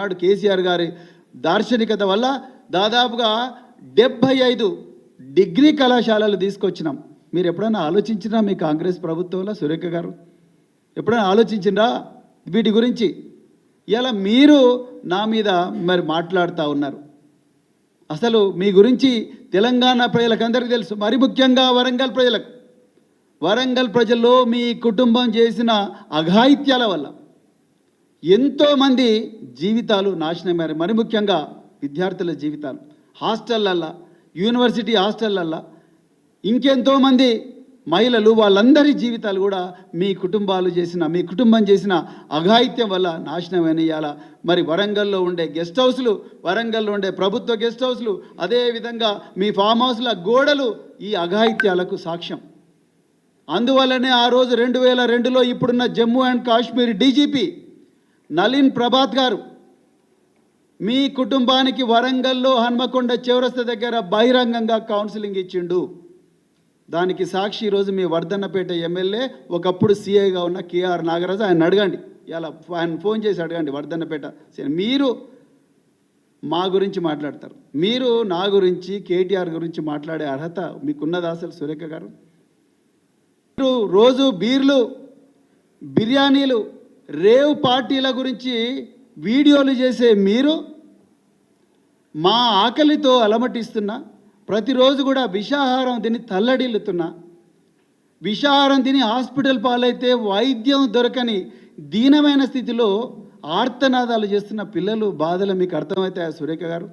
నాడు కేసీఆర్ గారి దార్శనికత వల్ల దాదాపుగా డెబ్భై ఐదు డిగ్రీ కళాశాలలు తీసుకొచ్చినాం. మీరు ఎప్పుడైనా ఆలోచించినా మీ కాంగ్రెస్ ప్రభుత్వంలో సురేఖ గారు? ఎప్పుడైనా ఆలోచించిండ్రా వీటి గురించి ఇలా మీరు నా మీద మరి మాట్లాడుతూ ఉన్నారు. అసలు మీ గురించి తెలంగాణ ప్రజలకందరికీ తెలుసు. మరి ముఖ్యంగా వరంగల్ ప్రజలకు. వరంగల్ ప్రజల్లో మీ కుటుంబం చేసిన అఘాయిత్యాల వల్ల ఎంతోమంది జీవితాలు నాశనమయ్యారు. మరి ముఖ్యంగా విద్యార్థుల జీవితాలు. హాస్టళ్ళల్లో యూనివర్సిటీ హాస్టళ్ళల్లో ఇంకెంతోమంది మహిళలు వాళ్ళందరి జీవితాలు కూడా మీ కుటుంబాలు చేసిన మీ కుటుంబం చేసిన అఘాయిత్యం వల్ల నాశనం ఇవాళ మరి వరంగల్లో ఉండే గెస్ట్ హౌస్లు వరంగల్లో ఉండే ప్రభుత్వ గెస్ట్ హౌస్లు అదేవిధంగా మీ ఫామ్ హౌస్ల గోడలు ఈ అఘాయిత్యాలకు సాక్ష్యం. అందువల్లనే ఆ రోజు రెండు వేల రెండులో ఇప్పుడున్న జమ్మూ అండ్ కాశ్మీర్ డీజీపీ నలిన్ ప్రభాత్ గారు మీ కుటుంబానికి వరంగల్లో హన్మకొండ చివరస్త దగ్గర బహిరంగంగా కౌన్సిలింగ్ ఇచ్చిండు. దానికి సాక్షి ఈరోజు మీ వర్ధన్నపేట ఎమ్మెల్యే ఒకప్పుడు సీఐగా ఉన్న కేఆర్ నాగరాజు. ఆయన అడగండి. ఇలా ఆయన ఫోన్ చేసి అడగండి వర్ధన్నపేట సరే మీరు మా గురించి మాట్లాడతారు. మీరు నా గురించి కేటీఆర్ గురించి మాట్లాడే అర్హత మీకున్నదా అసలు సురేఖ గారు? మీరు రోజు బీర్లు బిర్యానీలు రేవ్ పార్టీల గురించి వీడియోలు చేసే మీరు మా ఆకలితో అలమటిస్తున్నా ప్రతిరోజు కూడా విషాహారం తిని తల్లడిల్లుతున్నా విషాహారం తిని హాస్పిటల్ పాలైతే వైద్యం దొరకని దీనమైన స్థితిలో ఆర్తనాదాలు చేస్తున్న పిల్లలు బాధలు మీకు అర్థమవుతాయా సురేఖ గారు?